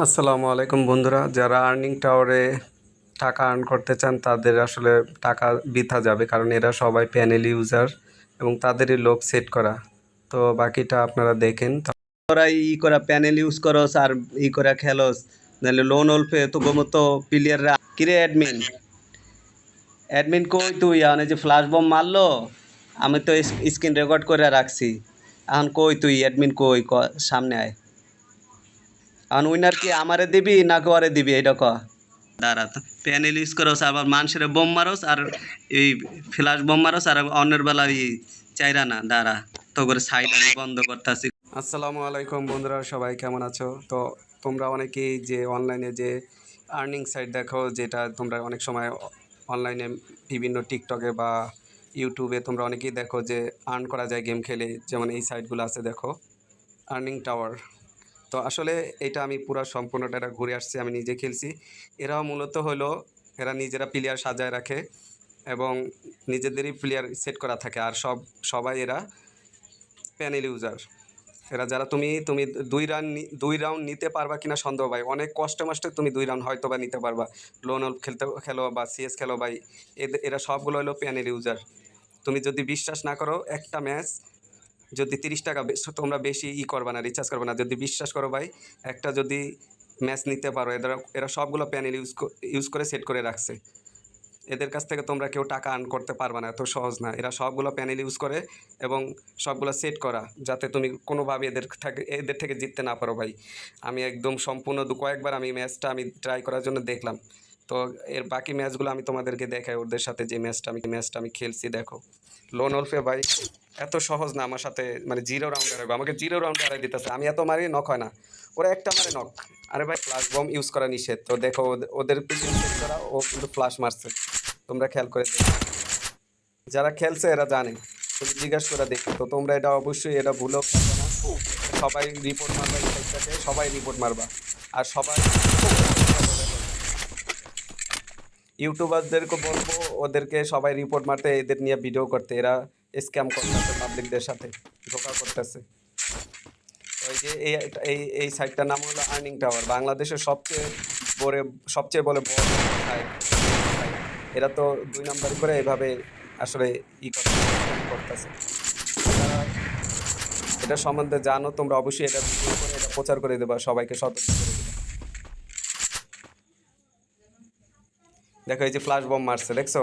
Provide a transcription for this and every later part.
আসসালামু আলাইকুম বন্ধুরা, যারা আর্নিং টাওয়ারে টাকা আর্ন করতে চান, তাদের আসলে টাকা বৃথা যাবে, কারণ এরা সবাই প্যানেল ইউজার এবং তাদেরই লোক সেট করা। তো বাকিটা আপনারা দেখেন। তোরা ই করা প্যানেল ইউজ করস আর ই করা খেলস, নাহলে লোন অল্পে তো গোমতো প্লেয়াররা কিরে অ্যাডমিন অ্যাডমিন কই তুই? এই যে ফ্লাশ বম মারলো, আমি তো স্ক্রিন রেকর্ড করে রাখছি। এখন কই তুই? অ্যাডমিন কই? সামনে আয়। এখন উইনার কি আমারে দিবি না করে দিবি এটা ক? দাঁড়া তো প্যানেল ইউজ করস আবার মানুষের বোম মারস আর এই ফ্ল্যাশ বোম মারস আর অন্যের বেলা এই চাইরা না দাঁড়া তো করে সাইড আমি বন্ধ করতেছি। আসসালামু আলাইকুম বন্ধুরা সবাই কেমন আছো? তো তোমরা অনেকেই যে অনলাইনে যে আর্নিং সাইট দেখো যেটা তোমরা অনেক সময় অনলাইনে বিভিন্ন টিকটকে বা ইউটিউবে তোমরা অনেকেই দেখো যে আর্ন করা যায় গেম খেলে যেমন এই সাইটগুলো আছে দেখো আর্নিং টাওয়ার তো আসলে এটা আমি পুরো সম্পূর্ণটা এটা ঘুরে আসছি, আমি নিজে খেলছি। এরাও মূলত হলো এরা নিজেরা প্লেয়ার সাজায় রাখে এবং নিজেদেরই প্লেয়ার সেট করা থাকে আর সব, সবাই এরা প্যানেল ইউজার এরা যারা তুমি তুমি দুই রান দুই রাউন্ড নিতে পারবা কিনা সন্দেহ ভাই। অনেক কষ্ট মষ্টে তুমি দুই রাউন্ড হয়তো বা নিতে পারবা। লোন খেলতে, খেলো বা সিএস খেলো ভাই। এরা সবগুলো হলো প্যানেল ইউজার তুমি যদি বিশ্বাস না করো, একটা ম্যাচ যদি তিরিশ টাকা তোমরা বেশি ই করবে না রিচার্জ করবে না, যদি বিশ্বাস করো ভাই, একটা যদি ম্যাচ নিতে পারো এরা এরা সবগুলো প্যানেল ইউজ ইউজ করে সেট করে রাখছে। এদের কাছ থেকে তোমরা কেউ টাকা আর্ন করতে পারবে না, এত সহজ না। এরা সবগুলো প্যানেল ইউজ করে এবং সবগুলো সেট করা, যাতে তুমি কোনোভাবে এদের থেকে এদের থেকে জিততে না পারো ভাই। আমি একদম সম্পূর্ণ দু কয়েকবার আমি ম্যাচটা আমি ট্রাই করার জন্য দেখলাম। তো এর বাকি ম্যাচগুলো আমি তোমাদেরকে দেখাই, ওদের সাথে যে ম্যাচটা আমি ম্যাচটা আমি খেলছি, দেখো। লোন অল্পে ভাই, এত সহজ না আমার সাথে মানে জিরো রাউন্ড হারাবে আমাকে জিরো রাউন্ড হারাই দিতেছে। আমি এত মারি নক হয় না। ওরা একটা মারে নক আরে ভাই ফ্লাশ বম ইউজ করা নিষেধ। তো দেখো ওদের- করা, ও কিন্তু ফ্লাশ মারছে। তোমরা খেয়াল করে যারা খেলছে, এরা জানে। তুমি জিজ্ঞাসা করে দেখো। তো তোমরা এটা অবশ্যই, এটা ভুলেও সবাই রিপোর্ট মারবা সবাই রিপোর্ট মারবা। আর সবাই ইউটিউবারদেরকে বলব, ওদেরকে সবাই রিপোর্ট মারতে, এদের নিয়ে ভিডিও করতে। এরা স্ক্যাম করতেছে পাবলিকদের সাথে, ধোকা করতেছে। ওই যে এই এই সাইটটার নাম হলো আর্নিং টাওয়ার বাংলাদেশের সবচেয়ে বড়, সবচেয়ে বলে বড় সাইট এরা তো দুই নাম্বার করে এভাবে আসলে ই করতেছে। এটা সম্বন্ধে জানো, তোমরা অবশ্যই এটা করে, এটা প্রচার করে দেবা, সবাইকে সতর্ক করে দেখো এই যে ফ্লাশ বম মারছে, দেখছ?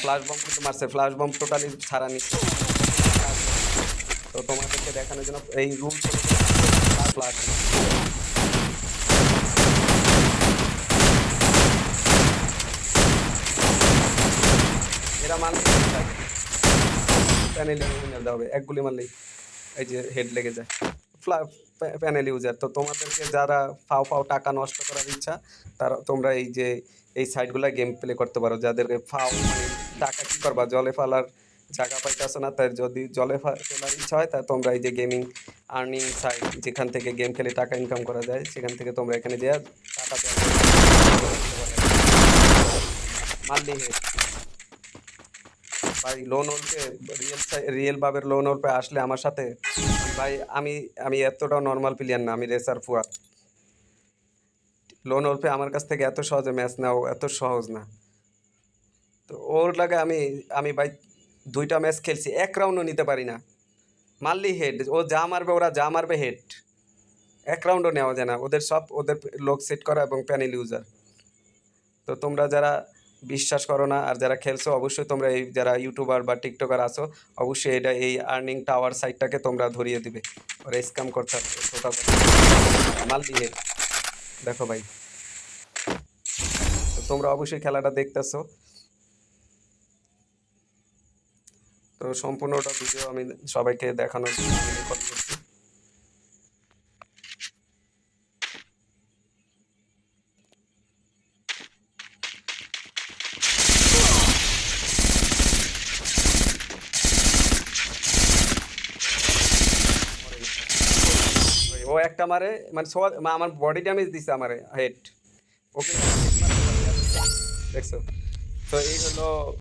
ফ্লাশ বম কিন্তু মারছে ফ্লাশ বম টোটালি ছাড়া নিচ্ছে। তো তোমাদেরকে দেখানোর জন্য এই রুম ফ্লাশ এক গুলি মারলেই এই যে হেড লেগে যায়। ফ্লা প্যানেল ইউজার তো তোমাদেরকে যারা ফাও ফাও টাকা নষ্ট করার ইচ্ছা, তারা তোমরা এই যে, এই সাইটগুলো গেম প্লে করতে পারো। যাদেরকে ফাও মানে টাকা কী করবা, জলে ফালার জায়গা পাইতেছো না তাই যদি জলে ফেলার ইচ্ছা হয়, তা তোমরা এই যে গেমিং আর্নিং সাইট যেখান থেকে গেম খেলে টাকা ইনকাম করা যায়, সেখান থেকে তোমরা এখানে যে টাকা মারলি হেড ভাই লোন ওলপে রিয়েল রিয়েল ভাবে লোন ওলপে আসলে আমার সাথে? ভাই, আমি আমি এতটাও নর্মাল প্লেয়ার না, আমি রেসার ফুয়া লোন ওলপে আমার কাছ থেকে এত সহজে ম্যাচ নাও, এত সহজ না। তো ওর লাগে আমি আমি ভাই, দুইটা ম্যাচ খেলছি, এক রাউন্ডও নিতে পারি না। মারলি হেড ও যা মারবে, ওরা যা মারবে হেড এক রাউন্ডও নেওয়া যায় না, ওদের সব, ওদের লোক সেট করা এবং প্যানেল ইউজার তো তোমরা যারা বিশ্বাস করো না, আর যারা খেলছো অবশ্যই তোমরা এই যারা ইউটিউবার বা টিকটকার আছো, অবশ্যই এটা এই আর্নিং টাওয়ার সাইটটাকে তোমরা ধরিয়ে দিবে। ওরা স্ক্যাম করতে মাল দিয়ে। দেখো ভাই। তোমরা অবশ্যই খেলাটা দেখতেছো। তো সম্পূর্ণটা ভিডিও আমি সবাইকে দেখানোর জন্য আমি record করছি ওই- ও একটা মারে মানে আমার বডি ড্যামেজ দিছে আমার হেড ওকে দেখছ? তো এই হলো